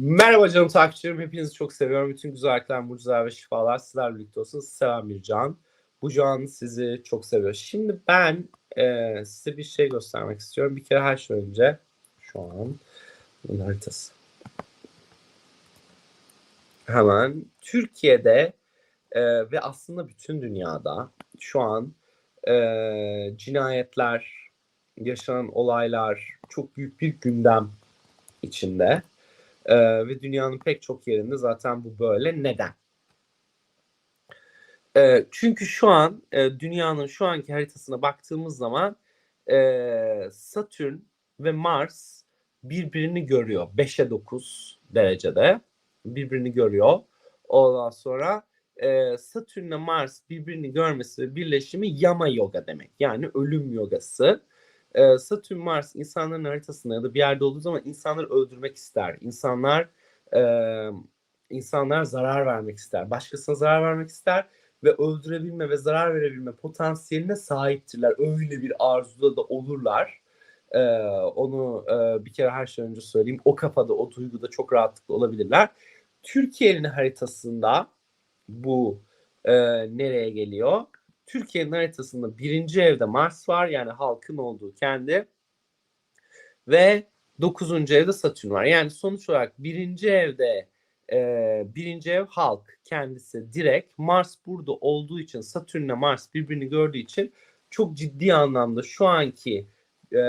Merhaba canım takipçilerim. Hepinizi çok seviyorum. Bütün güzellikler, mucizeler ve şifalar sizlerle birlikte olsun. Seven bir can. Bu can sizi çok seviyor. Şimdi ben e, size bir şey göstermek istiyorum. Bir kere her şey önce şu an bunun haritası. Hemen Türkiye'de e, ve aslında bütün dünyada şu an e, cinayetler, yaşanan olaylar çok büyük bir gündem içinde. Ee, ve dünyanın pek çok yerinde zaten bu böyle. Neden? Ee, çünkü şu an e, dünyanın şu anki haritasına baktığımız zaman e, Satürn ve Mars birbirini görüyor. 5'e 9 derecede birbirini görüyor. Ondan sonra e, Satürn ile Mars birbirini görmesi ve birleşimi Yama Yoga demek. Yani ölüm yogası e, Satürn Mars insanların haritasında ya da bir yerde olduğu zaman insanları öldürmek ister. İnsanlar e, insanlar zarar vermek ister. Başkasına zarar vermek ister ve öldürebilme ve zarar verebilme potansiyeline sahiptirler. Öyle bir arzuda da olurlar. E, onu e, bir kere her şey önce söyleyeyim. O kafada, o duyguda çok rahatlıkla olabilirler. Türkiye'nin haritasında bu e, nereye geliyor? Türkiye'nin haritasında birinci evde Mars var yani halkın olduğu kendi ve dokuzuncu evde Satürn var. Yani sonuç olarak birinci evde e, birinci ev halk kendisi direkt Mars burada olduğu için Satürn'le Mars birbirini gördüğü için çok ciddi anlamda şu anki e,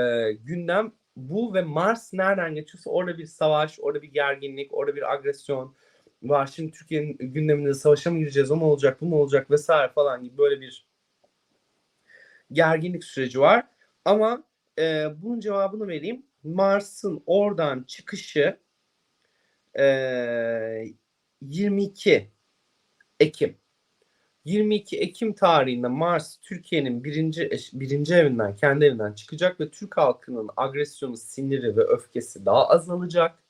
gündem bu ve Mars nereden geçiyorsa orada bir savaş, orada bir gerginlik, orada bir agresyon var. Şimdi Türkiye'nin gündeminde savaşa mı gireceğiz, o mu olacak, bu mu olacak vesaire falan gibi böyle bir gerginlik süreci var. Ama e, bunun cevabını vereyim. Mars'ın oradan çıkışı e, 22 Ekim. 22 Ekim tarihinde Mars Türkiye'nin birinci birinci evinden kendi evinden çıkacak ve Türk halkının agresyonu, siniri ve öfkesi daha azalacak.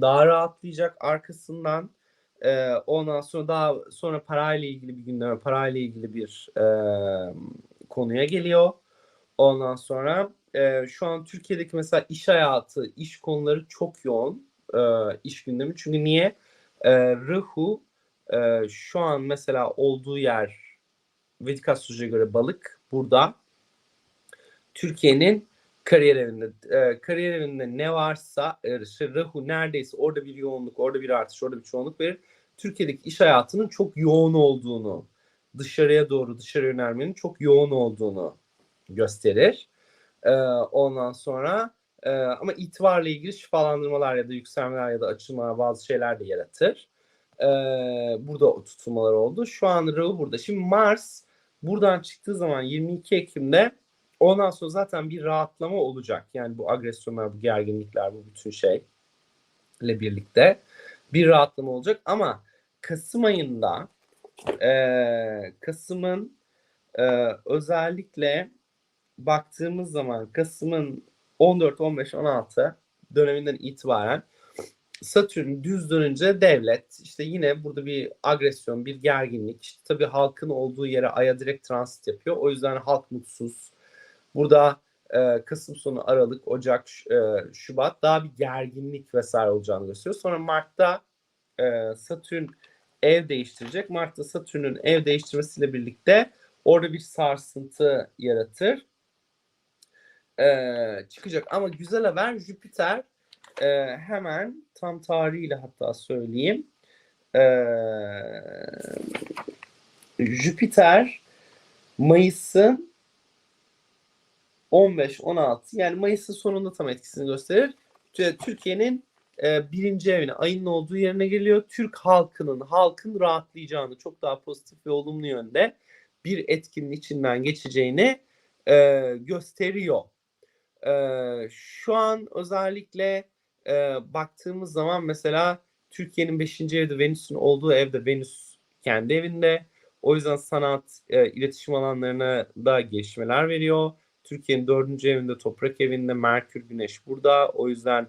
Daha rahatlayacak arkasından e, ondan sonra daha sonra parayla ilgili bir gündeme, parayla ilgili bir e, konuya geliyor. Ondan sonra e, şu an Türkiye'deki mesela iş hayatı, iş konuları çok yoğun e, iş gündemi. Çünkü niye? E, Rahu e, şu an mesela olduğu yer Vedik astrolojiye göre balık burada. Türkiye'nin kariyer evinde e, kariyer evinde ne varsa e, işte Rahu neredeyse orada bir yoğunluk, orada bir artış, orada bir çoğunluk verir. Türkiye'deki iş hayatının çok yoğun olduğunu dışarıya doğru dışarı yönelmenin çok yoğun olduğunu gösterir. Ee, ondan sonra e, ama itibarla ilgili şifalandırmalar ya da yükselmeler ya da açılmalar bazı şeyler de yaratır. Ee, burada tutulmalar oldu. Şu an Rahu burada. Şimdi Mars buradan çıktığı zaman 22 Ekim'de ondan sonra zaten bir rahatlama olacak. Yani bu agresyonlar, bu gerginlikler, bu bütün şeyle birlikte bir rahatlama olacak. Ama Kasım ayında e, Kasım'ın e, özellikle baktığımız zaman Kasım'ın 14, 15, 16 döneminden itibaren Satürn düz dönünce devlet işte yine burada bir agresyon, bir gerginlik. İşte tabii halkın olduğu yere Ay'a direkt transit yapıyor. O yüzden halk mutsuz. Burada e, Kasım sonu Aralık, Ocak, e, Şubat daha bir gerginlik vesaire olacağını gösteriyor. Sonra Mart'ta e, Satürn ev değiştirecek. Mart'ta Satürn'ün ev değiştirmesiyle birlikte orada bir sarsıntı yaratır. Ee, çıkacak ama güzel haber Jüpiter e, hemen tam tarihiyle hatta söyleyeyim. Ee, Jüpiter Mayıs'ın 15-16 yani Mayıs'ın sonunda tam etkisini gösterir. Türkiye'nin e, birinci evine ayının olduğu yerine geliyor. Türk halkının halkın rahatlayacağını çok daha pozitif ve olumlu yönde bir etkinin içinden geçeceğini e, gösteriyor. E, şu an özellikle e, baktığımız zaman mesela Türkiye'nin 5. evde Venüs'ün olduğu evde Venüs kendi evinde. O yüzden sanat, e, iletişim alanlarına da gelişmeler veriyor. Türkiye'nin dördüncü evinde, toprak evinde, Merkür, Güneş burada. O yüzden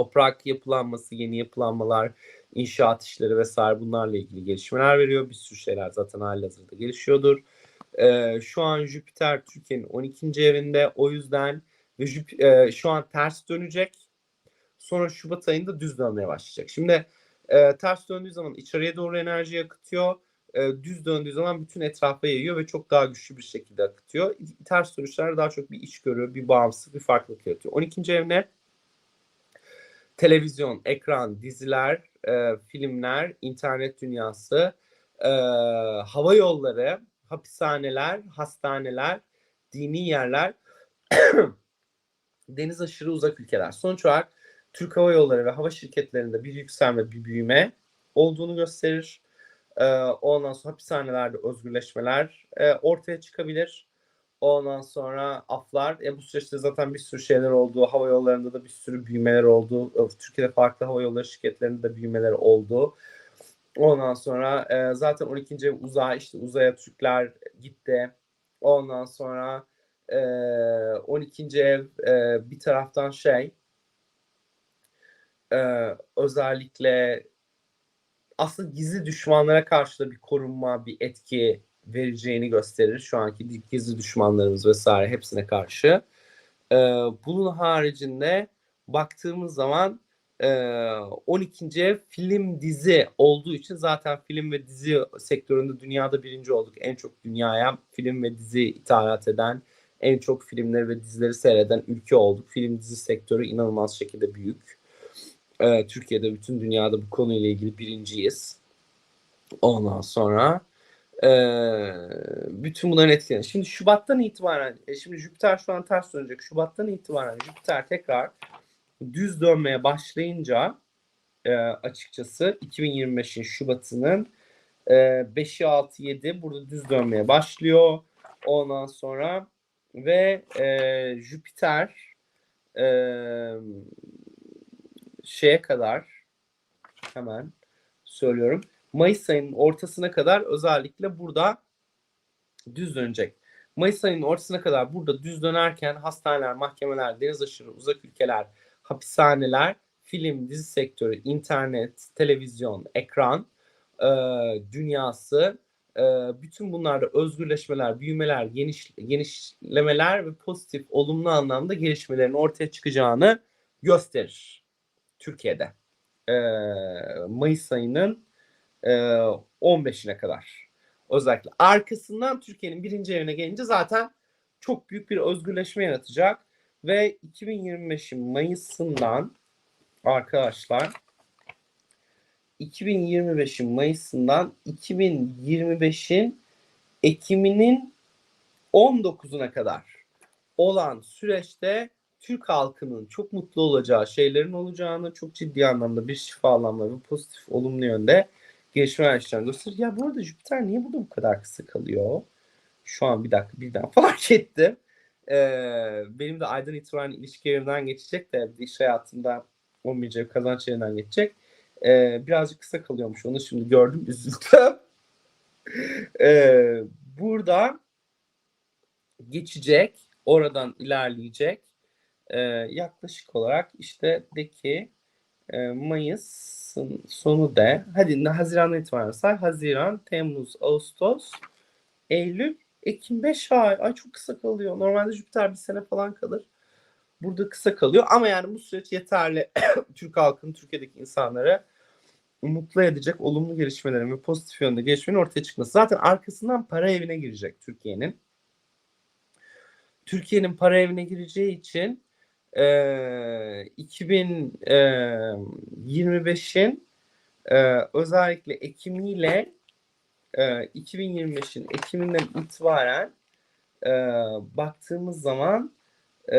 toprak yapılanması, yeni yapılanmalar, inşaat işleri vesaire bunlarla ilgili gelişmeler veriyor. Bir sürü şeyler zaten halihazırda gelişiyordur. Ee, şu an Jüpiter Türkiye'nin 12. evinde o yüzden ve Jüp, e, şu an ters dönecek. Sonra Şubat ayında düz dönmeye başlayacak. Şimdi e, ters döndüğü zaman içeriye doğru enerji akıtıyor. E, düz döndüğü zaman bütün etrafa yayıyor ve çok daha güçlü bir şekilde akıtıyor. Ters dönüşler daha çok bir iç görü, bir bağımsız, bir farklılık yaratıyor. 12. ev ne? Televizyon, ekran, diziler, e, filmler, internet dünyası, e, hava yolları, hapishaneler, hastaneler, dini yerler, deniz aşırı uzak ülkeler. Sonuç olarak Türk Hava Yolları ve hava şirketlerinde bir yükselme, bir büyüme olduğunu gösterir. Ee, ondan sonra hapishanelerde özgürleşmeler e, ortaya çıkabilir. Ondan sonra aflar. E, bu süreçte zaten bir sürü şeyler oldu. Hava yollarında da bir sürü büyümeler oldu. Türkiye'de farklı hava yolları şirketlerinde de büyümeler oldu. Ondan sonra e, zaten 12. ev uzay işte uzaya Türkler gitti. Ondan sonra e, 12. ev e, bir taraftan şey e, özellikle aslında gizli düşmanlara karşı da bir korunma, bir etki vereceğini gösterir. Şu anki gizli düşmanlarımız vesaire hepsine karşı. E, bunun haricinde baktığımız zaman 12. ev film dizi olduğu için zaten film ve dizi sektöründe dünyada birinci olduk. En çok dünyaya film ve dizi ithalat eden, en çok filmleri ve dizileri seyreden ülke olduk. Film dizi sektörü inanılmaz şekilde büyük. Ee, Türkiye'de bütün dünyada bu konuyla ilgili birinciyiz. Ondan sonra e, bütün bunların etkileri. Şimdi Şubat'tan itibaren, e, şimdi Jüpiter şu an ters dönecek. Şubat'tan itibaren Jüpiter tekrar düz dönmeye başlayınca e, açıkçası 2025'in Şubat'ının e, 5'i 6 7 burada düz dönmeye başlıyor. Ondan sonra ve e, Jüpiter e, şeye kadar hemen söylüyorum. Mayıs ayının ortasına kadar özellikle burada düz dönecek. Mayıs ayının ortasına kadar burada düz dönerken hastaneler, mahkemeler, deniz aşırı uzak ülkeler, hapishaneler, film, dizi sektörü, internet, televizyon, ekran e, dünyası e, bütün bunlarda özgürleşmeler, büyümeler, geniş, genişlemeler ve pozitif, olumlu anlamda gelişmelerin ortaya çıkacağını gösterir Türkiye'de. E, Mayıs ayının e, 15'ine kadar. Özellikle arkasından Türkiye'nin birinci evine gelince zaten çok büyük bir özgürleşme yaratacak ve 2025'in Mayıs'ından arkadaşlar 2025'in Mayıs'ından 2025'in Ekim'inin 19'una kadar olan süreçte Türk halkının çok mutlu olacağı şeylerin olacağını çok ciddi anlamda bir şifa anlamda bir pozitif olumlu yönde gelişme yaşayacağını gösterir. Ya bu arada Jüpiter niye burada bu kadar kısa kalıyor? Şu an bir dakika birden fark ettim e, benim de aydan itibaren ilişkilerimden geçecek de iş hayatımda olmayacak kazanç yerinden geçecek. E, birazcık kısa kalıyormuş. Onu şimdi gördüm üzüldüm. e, burada geçecek. Oradan ilerleyecek. E, yaklaşık olarak işte de ki e, Mayıs'ın sonu de hadi Haziran'dan itibaren say. Haziran, Temmuz, Ağustos, Eylül, Ekim 5 ay. Ay çok kısa kalıyor. Normalde Jüpiter bir sene falan kalır. Burada kısa kalıyor ama yani bu süreç yeterli Türk halkının, Türkiye'deki insanlara mutlu edecek olumlu gelişmelerin ve pozitif yönde gelişmenin ortaya çıkması. Zaten arkasından para evine girecek Türkiye'nin. Türkiye'nin para evine gireceği için e, 2025'in e, özellikle Ekim ile e, 2025'in Ekim'inden itibaren e, baktığımız zaman e,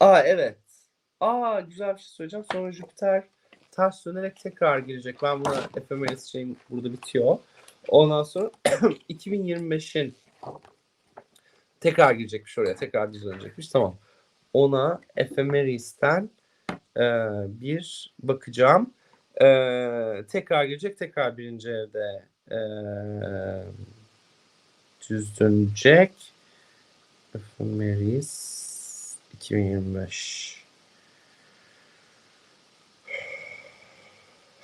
Aa evet. Aa güzel bir şey söyleyeceğim. Sonra Jüpiter ters dönerek tekrar girecek. Ben buna efemeris şeyim burada bitiyor. Ondan sonra 2025'in tekrar girecekmiş oraya. Tekrar düz dönecekmiş. Tamam. Ona efemeris'ten e, bir bakacağım. E, tekrar gelecek. Tekrar birinci evde e, düz dönecek. Efemeris 2025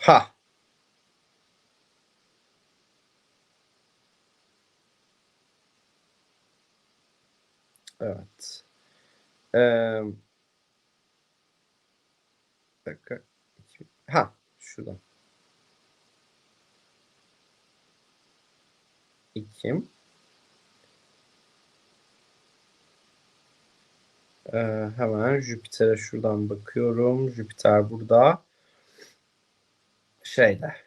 Ha. Evet. Ee, bir dakika. İki- Ha, şuradan. Ekim. Ee, hemen Jüpiter'e şuradan bakıyorum. Jüpiter burada. Şeyde.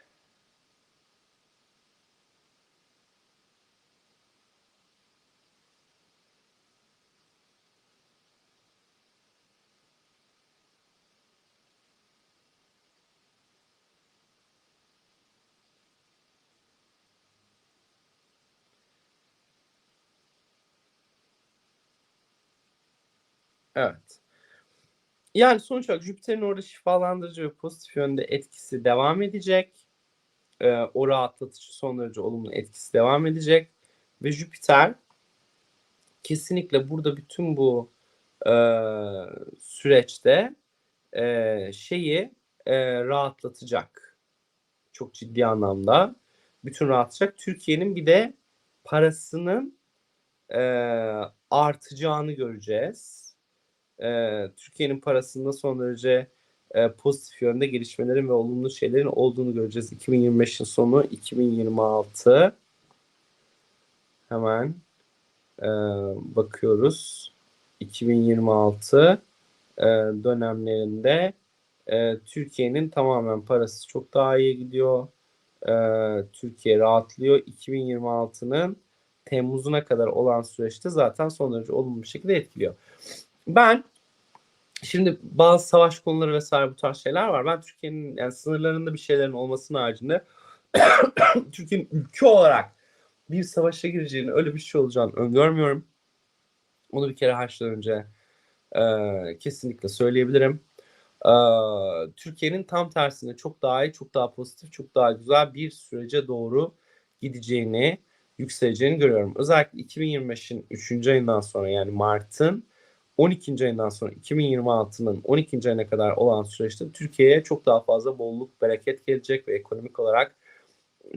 Evet. Yani sonuç olarak Jüpiter'in orada şifalandırıcı ve pozitif yönde etkisi devam edecek. Ee, o rahatlatıcı son derece olumlu etkisi devam edecek. Ve Jüpiter kesinlikle burada bütün bu e, süreçte e, şeyi e, rahatlatacak. Çok ciddi anlamda. Bütün rahatlatacak. Türkiye'nin bir de parasının e, artacağını göreceğiz. E, Türkiye'nin parasında son derece e, pozitif yönde gelişmelerin ve olumlu şeylerin olduğunu göreceğiz. 2025'in sonu 2026 hemen e, bakıyoruz. 2026 e, dönemlerinde e, Türkiye'nin tamamen parası çok daha iyi gidiyor. E, Türkiye rahatlıyor. 2026'nın Temmuz'una kadar olan süreçte zaten son derece olumlu bir şekilde etkiliyor. Ben şimdi bazı savaş konuları vesaire bu tarz şeyler var. Ben Türkiye'nin yani sınırlarında bir şeylerin olmasının haricinde Türkiye'nin ülke olarak bir savaşa gireceğini öyle bir şey olacağını öngörmüyorum. Onu bir kere her şeyden önce e, kesinlikle söyleyebilirim. E, Türkiye'nin tam tersine çok daha iyi, çok daha pozitif, çok daha güzel bir sürece doğru gideceğini, yükseleceğini görüyorum. Özellikle 2025'in 3. ayından sonra yani Mart'ın 12. ayından sonra 2026'nın 12. ayına kadar olan süreçte Türkiye'ye çok daha fazla bolluk, bereket gelecek ve ekonomik olarak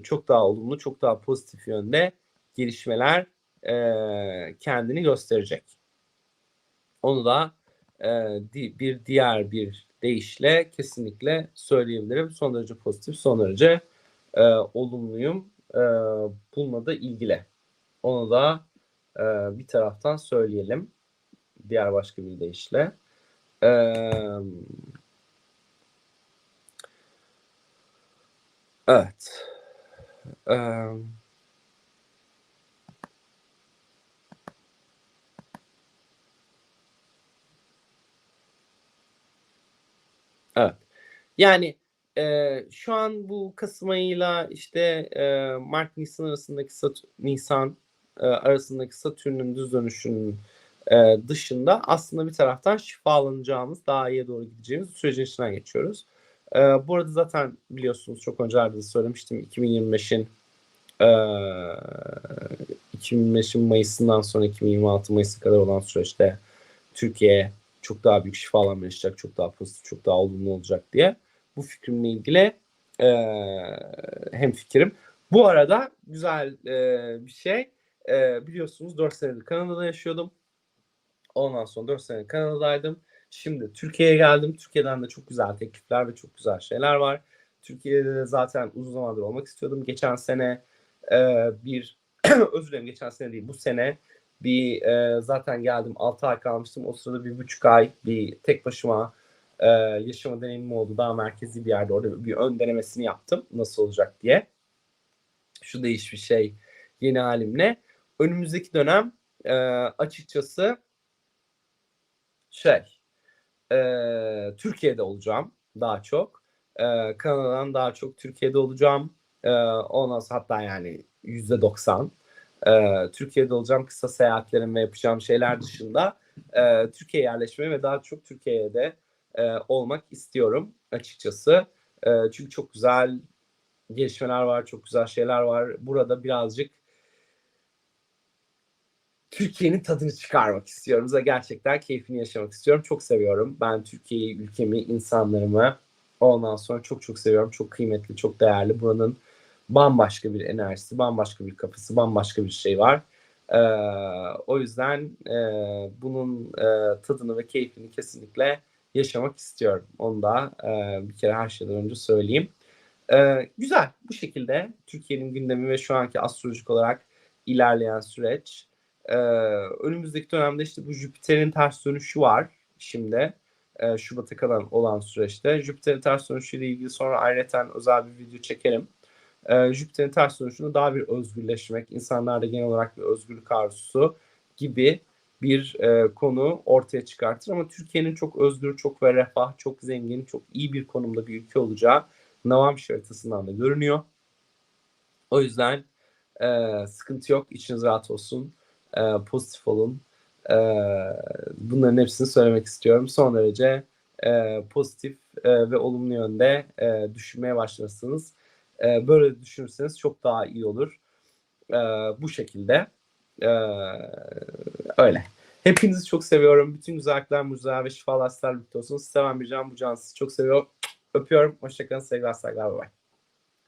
çok daha olumlu, çok daha pozitif yönde gelişmeler e, kendini gösterecek. Onu da e, bir diğer bir deyişle kesinlikle söyleyebilirim. Son derece pozitif, son derece e, olumluyum e, bununla da ilgili. Onu da e, bir taraftan söyleyelim. Diğer başka bir deyişle. E, evet. E, evet. Yani e, şu an bu Kasım ayıyla işte e, Mart Nisan arasındaki Sat Nisan e, arasındaki Satürn'ün düz dönüşünün e, dışında aslında bir taraftan şifalanacağımız, daha iyiye doğru gideceğimiz sürecin içinden geçiyoruz. E, bu arada zaten biliyorsunuz çok öncelerde de söylemiştim 2025'in e, 2025'in Mayıs'ından sonra 2026 Mayıs'a kadar olan süreçte Türkiye çok daha büyük şifalanma yaşayacak, çok daha pozitif, çok daha olumlu olacak diye bu fikrimle ilgili e, hem fikrim. Bu arada güzel e, bir şey. E, biliyorsunuz 4 senedir Kanada'da yaşıyordum. Ondan sonra 4 sene Kanada'daydım. Şimdi Türkiye'ye geldim. Türkiye'den de çok güzel teklifler ve çok güzel şeyler var. Türkiye'de de zaten uzun zamandır olmak istiyordum. Geçen sene e, bir özür dilerim geçen sene değil bu sene bir e, zaten geldim 6 ay kalmıştım. O sırada bir buçuk ay bir tek başıma e, yaşama deneyimim oldu. Daha merkezi bir yerde orada bir ön denemesini yaptım. Nasıl olacak diye. Şu değiş bir şey yeni halimle. Önümüzdeki dönem e, açıkçası şey e, Türkiye'de olacağım daha çok. E, Kanada'dan daha çok Türkiye'de olacağım. E, ondan hatta yani yüzde doksan. Türkiye'de olacağım kısa seyahatlerim ve yapacağım şeyler dışında e, Türkiye'ye yerleşmeyi ve daha çok Türkiye'de e, olmak istiyorum açıkçası. E, çünkü çok güzel gelişmeler var, çok güzel şeyler var. Burada birazcık Türkiye'nin tadını çıkarmak istiyorum ve gerçekten keyfini yaşamak istiyorum. Çok seviyorum. Ben Türkiye'yi, ülkemi, insanlarımı ondan sonra çok çok seviyorum. Çok kıymetli, çok değerli. Buranın bambaşka bir enerjisi, bambaşka bir kapısı, bambaşka bir şey var. E, o yüzden e, bunun e, tadını ve keyfini kesinlikle yaşamak istiyorum. Onu da e, bir kere her şeyden önce söyleyeyim. E, güzel. Bu şekilde Türkiye'nin gündemi ve şu anki astrolojik olarak ilerleyen süreç. E, önümüzdeki dönemde işte bu Jüpiter'in ters dönüşü var şimdi. E, Şubat'a kadar olan süreçte. Jüpiter'in ters dönüşüyle ilgili sonra ayrıca özel bir video çekerim. E, Jüpiter'in ters dönüşünde daha bir özgürleşmek, insanlarda genel olarak bir özgürlük arzusu gibi bir e, konu ortaya çıkartır. Ama Türkiye'nin çok özgür, çok ve refah, çok zengin, çok iyi bir konumda bir ülke olacağı Navamş haritasından da görünüyor. O yüzden e, sıkıntı yok, içiniz rahat olsun, e, pozitif olun. E, bunların hepsini söylemek istiyorum. Son derece e, pozitif e, ve olumlu yönde e, düşünmeye başlarsınız. E, böyle düşünürseniz çok daha iyi olur. E, bu şekilde. E, öyle. Hepinizi çok seviyorum. Bütün güzellikler, mucizeler ve şifalar sizlerle birlikte olsun. Seven bir can bu can sizi çok seviyorum. Öpüyorum. Hoşçakalın. Sevgiler, saygılar. Bye bye.